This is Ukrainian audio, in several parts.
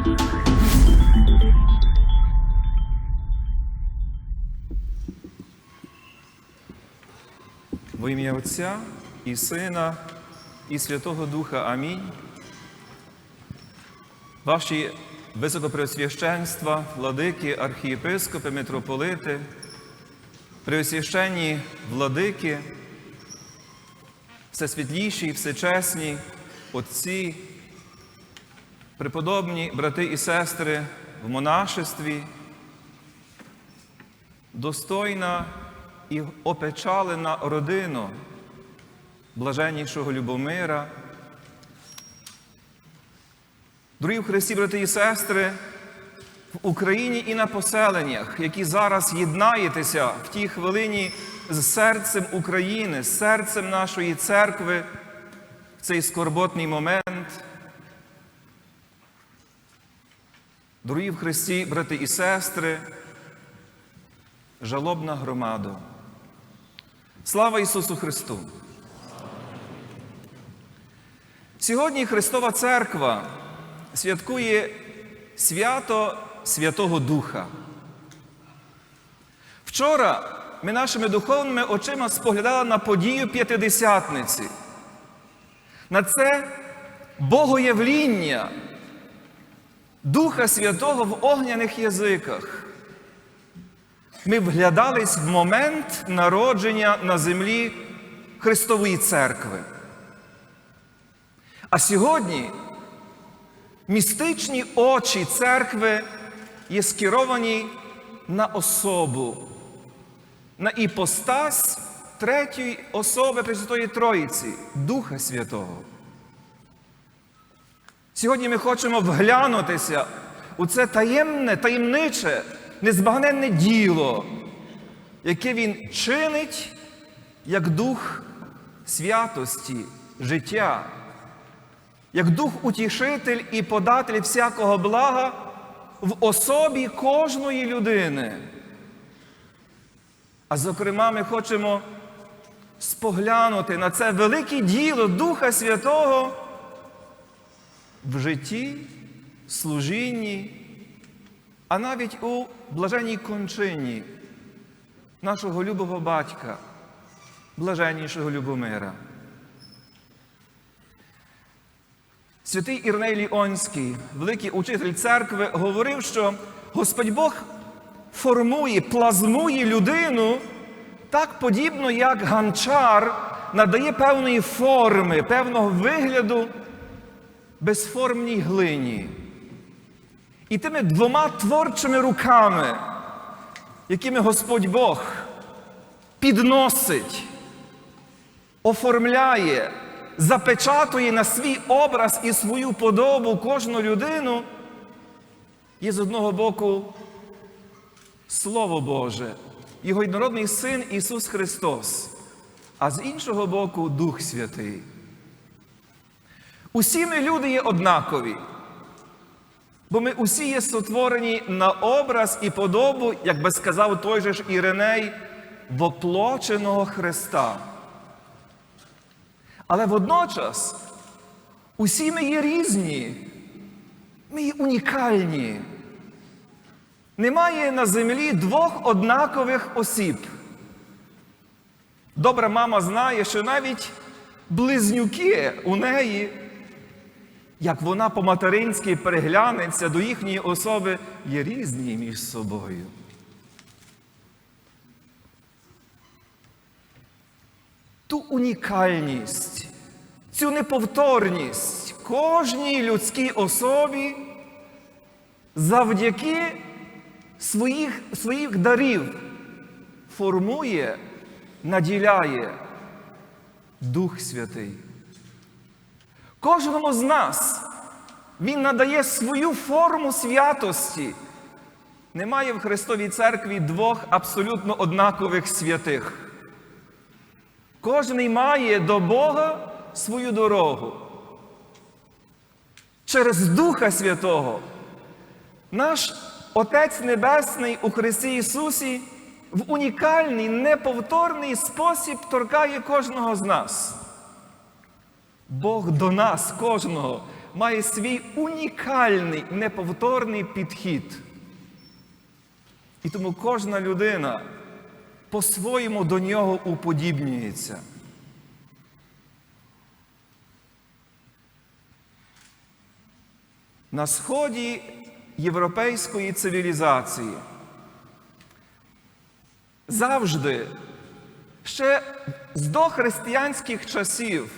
Во ім'я Отця і Сина, і Святого Духа. Амінь. Ваші високопреосвященства, владики, архієпископи, митрополити, преосвященні владики, всесвітліші, і всечесні, отці, преподобні брати і сестри в монашестві, достойна і опечалена родина блаженнішого Любомира. Дорогі в Христі, брати і сестри, в Україні і на поселеннях, які зараз єднаєтеся в тій хвилині з серцем України, з серцем нашої церкви в цей скорботний момент. Дорогі в Христі, брати і сестри, жалобна громада. Слава Ісусу Христу! Сьогодні Христова Церква святкує свято Святого Духа. Вчора ми нашими духовними очима споглядали на подію П'ятидесятниці, на це Богоявління Духа Святого в огняних язиках. Ми вглядались в момент народження на землі Христової Церкви. А сьогодні містичні очі церкви є скеровані на особу, на іпостась третьої особи Пресвятої Троїці, Духа Святого. Сьогодні ми хочемо вглянутися у це таємне, таємниче, незбагненне діло, яке він чинить як дух святості, життя, як дух утішитель і податель всякого блага в особі кожної людини. А зокрема, ми хочемо споглянути на це велике діло Духа Святого в житті, служінні, а навіть у блаженній кончині нашого любого батька, блаженнішого Любомира. Святий Ірней Ліонський, великий учитель церкви, говорив, що Господь Бог формує, плазмує людину так подібно, як ганчар надає певної форми, певного вигляду безформній глині. І тими двома творчими руками, якими Господь Бог підносить, оформляє, запечатує на свій образ і свою подобу кожну людину, є з одного боку Слово Боже, Його єдинородний Син Ісус Христос, а з іншого боку Дух Святий. Усі ми люди є однакові, бо ми усі є сотворені на образ і подобу, як би сказав той же ж Іриней, воплоченого Христа. Але водночас усі ми є різні, ми є унікальні. Немає на землі двох однакових осіб. Добра мама знає, що навіть близнюки у неї, як вона по-материнськи переглянеться до їхньої особи, є різні між собою. Ту унікальність, цю неповторність кожній людській особі завдяки своїх, своїх дарів формує, наділяє Дух Святий. Кожному з нас Він надає свою форму святості. Немає в Христовій церкві двох абсолютно однакових святих. Кожний має до Бога свою дорогу. Через Духа Святого наш Отець Небесний у Христі Ісусі в унікальний, неповторний спосіб торкає кожного з нас. Бог до нас, кожного, має свій унікальний, неповторний підхід. І тому кожна людина по-своєму до нього уподібнюється. На сході європейської цивілізації завжди ще з дохристиянських часів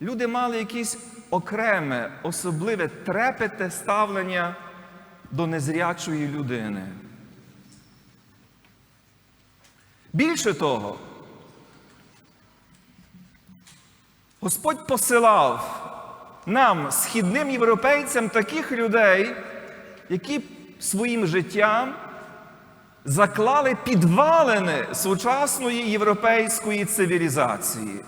люди мали якесь окреме, особливе трепете ставлення до незрячої людини. Більше того, Господь посилав нам, східним європейцям, таких людей, які своїм життям заклали підвалини сучасної європейської цивілізації.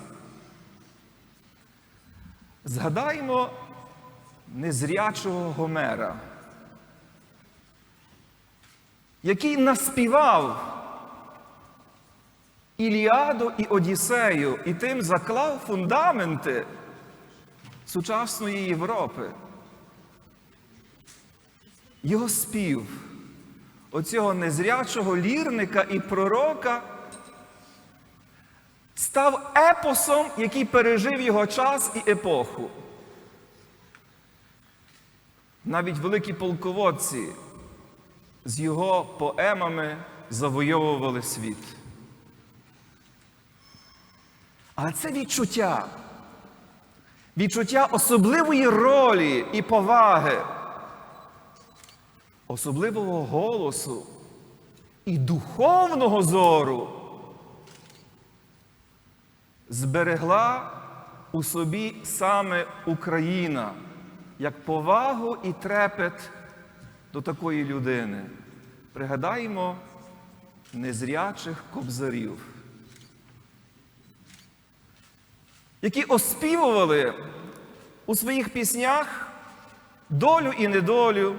Згадаємо незрячого Гомера, який наспівав Іліаду і Одіссею і тим заклав фундаменти сучасної Європи. Його спів оцього незрячого лірника і пророка став епосом, який пережив його час і епоху. Навіть великі полководці з його поемами завойовували світ. Але це відчуття, відчуття особливої ролі і поваги, особливого голосу і духовного зору зберегла у собі саме Україна як повагу і трепет до такої людини. Пригадаємо незрячих кобзарів, які оспівували у своїх піснях долю і недолю,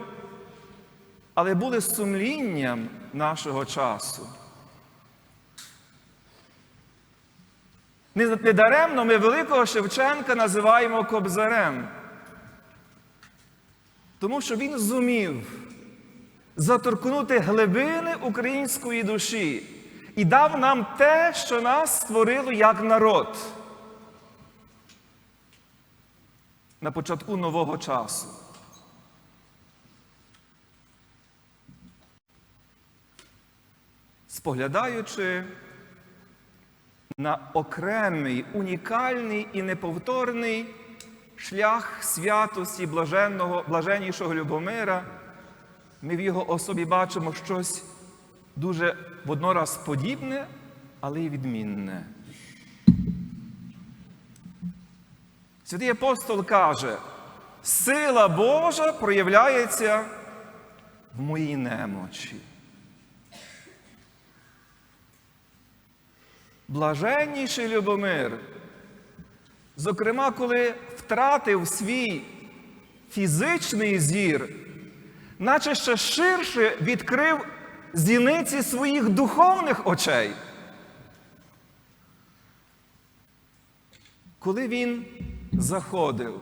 але були сумлінням нашого часу. Недаремно ми великого Шевченка називаємо Кобзарем, тому що він зумів заторкнути глибини української душі і дав нам те, що нас створило як народ на початку нового часу. Споглядаючи на окремий, унікальний і неповторний шлях святості блаженного, блаженнішого Любомира, ми в його особі бачимо щось дуже воднораз подібне, але й відмінне. Святий апостол каже, сила Божа проявляється в моїй немочі. Блаженніший Любомир, зокрема, коли втратив свій фізичний зір, наче ще ширше відкрив зіниці своїх духовних очей. Коли він заходив,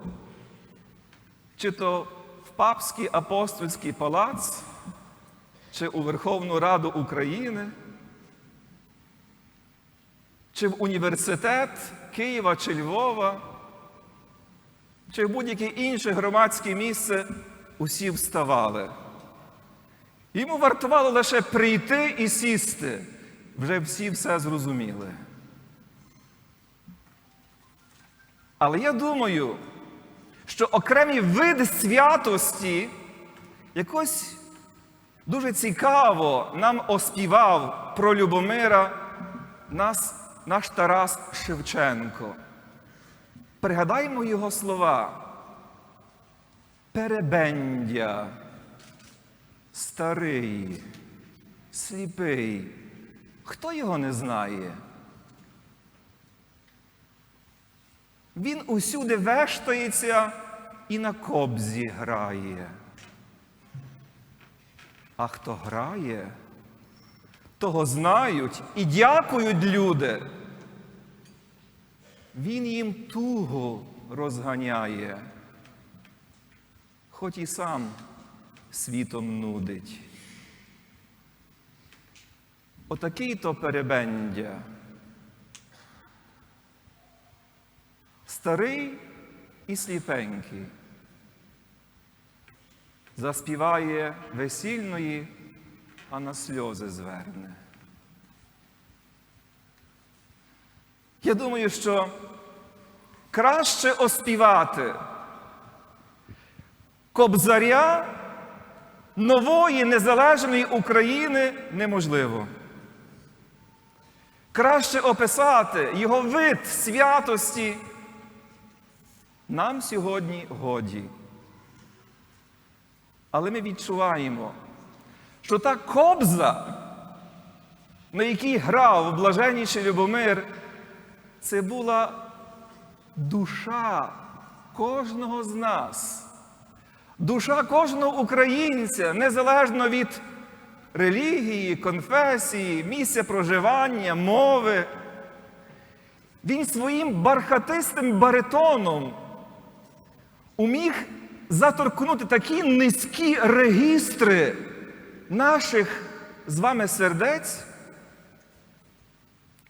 чи то в папський апостольський палац, чи у Верховну Раду України, чи в університет Києва чи Львова, чи в будь-яке інше громадське місце, усі вставали. Йому вартувало лише прийти і сісти. Вже всі все зрозуміли. Але я думаю, що окремі види святості якось дуже цікаво нам оспівав про Любомира нас, наш Тарас Шевченко. Пригадаємо його слова. Перебендя, старий, сліпий. Хто його не знає? Він усюди вештається і на кобзі грає. А хто грає, того знають і дякують люди. Він їм тугу розганяє, хоч і сам світом нудить. Отакий то перебендя. Старий і сліпенький заспіває весільної, а на сльози зверне. Я думаю, що краще оспівати кобзаря нової незалежної України неможливо. Краще описати його вид святості нам сьогодні годі. Але ми відчуваємо, що та кобза, на якій грав блаженніший Любомир, це була душа кожного з нас, душа кожного українця, незалежно від релігії, конфесії, місця проживання, мови. Він своїм бархатистим баритоном уміг заторкнути такі низькі регістри наших з вами сердець,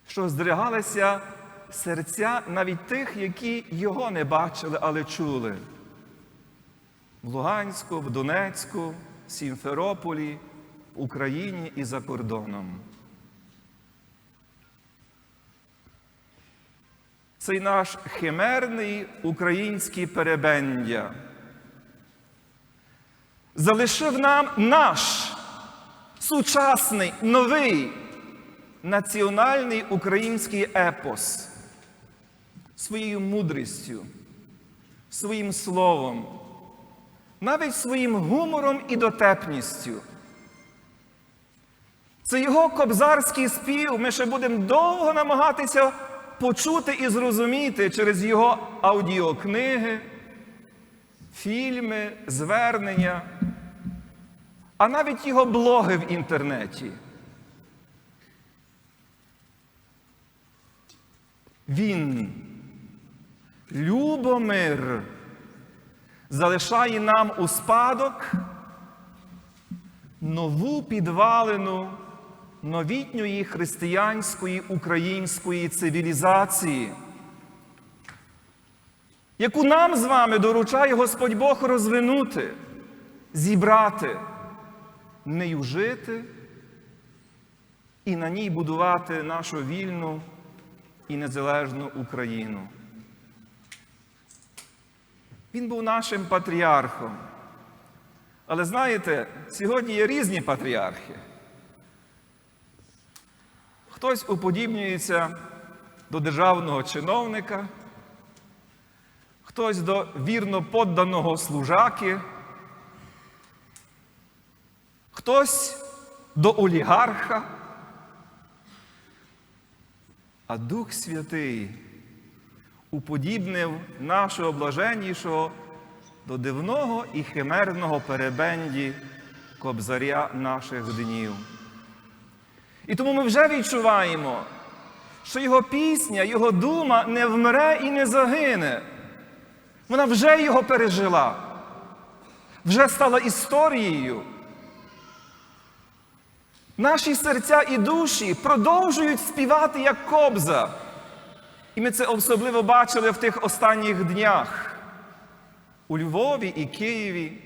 що здригалися серця навіть тих, які його не бачили, але чули. В Луганську, в Донецьку, в Сімферополі, в Україні і за кордоном. Цей наш химерний український перебендя залишив нам наш сучасний новий національний український епос своєю мудрістю, своїм словом, навіть своїм гумором і дотепністю. Це його кобзарський спів. Ми ще будемо довго намагатися почути і зрозуміти через його аудіокниги, фільми, звернення, а навіть його блоги в інтернеті. Він, Любомир, залишає нам у спадок нову підвалину новітньої християнської української цивілізації, яку нам з вами доручає Господь Бог розвинути, зібрати, нею жити і на ній будувати нашу вільну і незалежну Україну. Він був нашим патріархом. Але знаєте, сьогодні є різні патріархи. Хтось уподібнюється до державного чиновника, хтось до вірно подданого служаки, хтось до олігарха, а Дух Святий уподібнив нашого блаженнішого до дивного і химерного перебенді кобзаря наших днів. І тому ми вже відчуваємо, що його пісня, його дума не вмре і не загине. Вона вже його пережила, вже стала історією. Наші серця і душі продовжують співати як кобза. І ми це особливо бачили в тих останніх днях у Львові і Києві,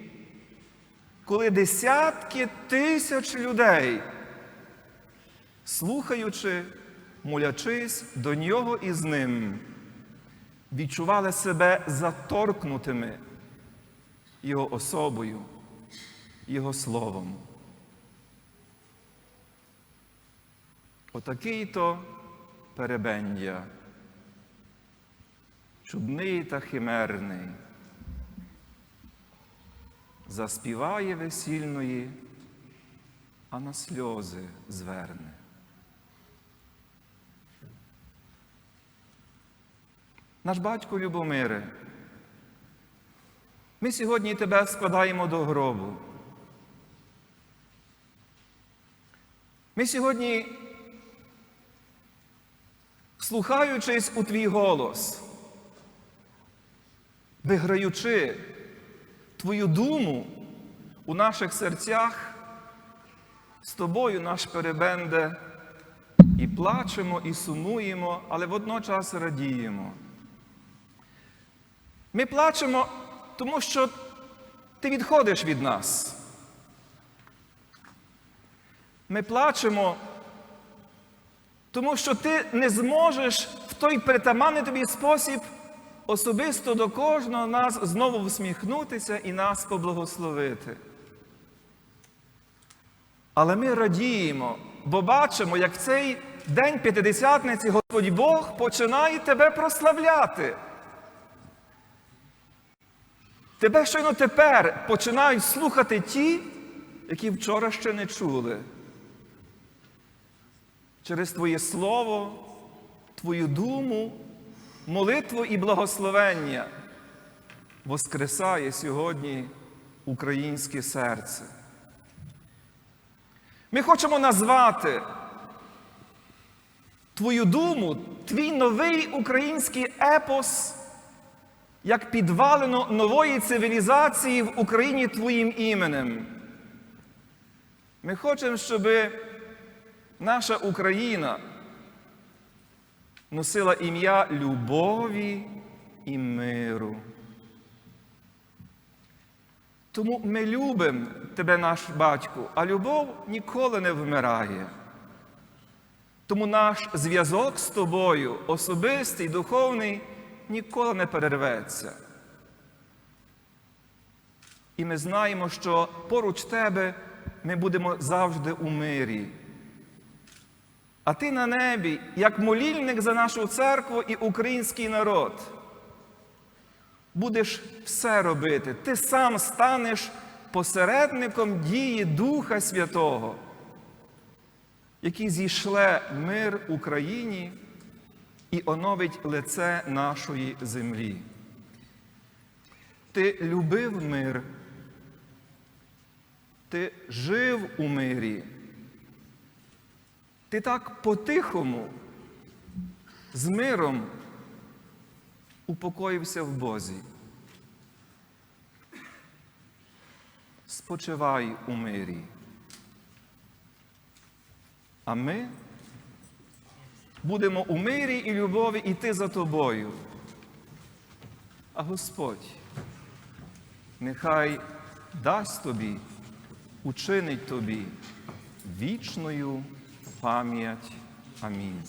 коли десятки тисяч людей слухаючи, молячись до нього і з ним, відчували себе заторкнутими Його особою, Його словом. Отакий то перебендя, чудний та химерний, заспіває весільної, а на сльози зверне. Наш батько Любомире, ми сьогодні тебе складаємо до гробу. Ми сьогодні, слухаючись у твій голос, виграючи Твою думу у наших серцях з тобою наш перебенде і плачемо, і сумуємо, але водночас радіємо. Ми плачемо, тому що ти відходиш від нас. Ми плачемо, тому що ти не зможеш в той притаманний тобі спосіб особисто до кожного нас знову всміхнутися і нас поблагословити. Але ми радіємо, бо бачимо, як в цей день П'ятидесятниці Господь Бог починає тебе прославляти. Тебе щойно тепер починають слухати ті, які вчора ще не чули. Через Твоє Слово, Твою думу, молитву і благословення воскресає сьогодні українське серце. Ми хочемо назвати Твою думу, твій новий український епос як підвалину нової цивілізації в Україні Твоїм іменем. Ми хочемо, щоб наша Україна носила ім'я любові і миру. Тому ми любимо тебе, наш батько, а любов ніколи не вмирає. Тому наш зв'язок з тобою, особистий, духовний, ніколи не перерветься. І ми знаємо, що поруч тебе ми будемо завжди у мирі. А ти на небі, як молільник за нашу церкву і український народ, будеш все робити. Ти сам станеш посередником дії Духа Святого, який зійшле мир Україні і оновить лице нашої землі. Ти любив мир, ти жив у мирі. Ти так по-тихому, з миром упокоївся в Бозі. Спочивай у мирі. А ми будемо у мирі і любові йти за тобою. А Господь нехай дасть тобі, учинить тобі вічною пам'ять. Амінь.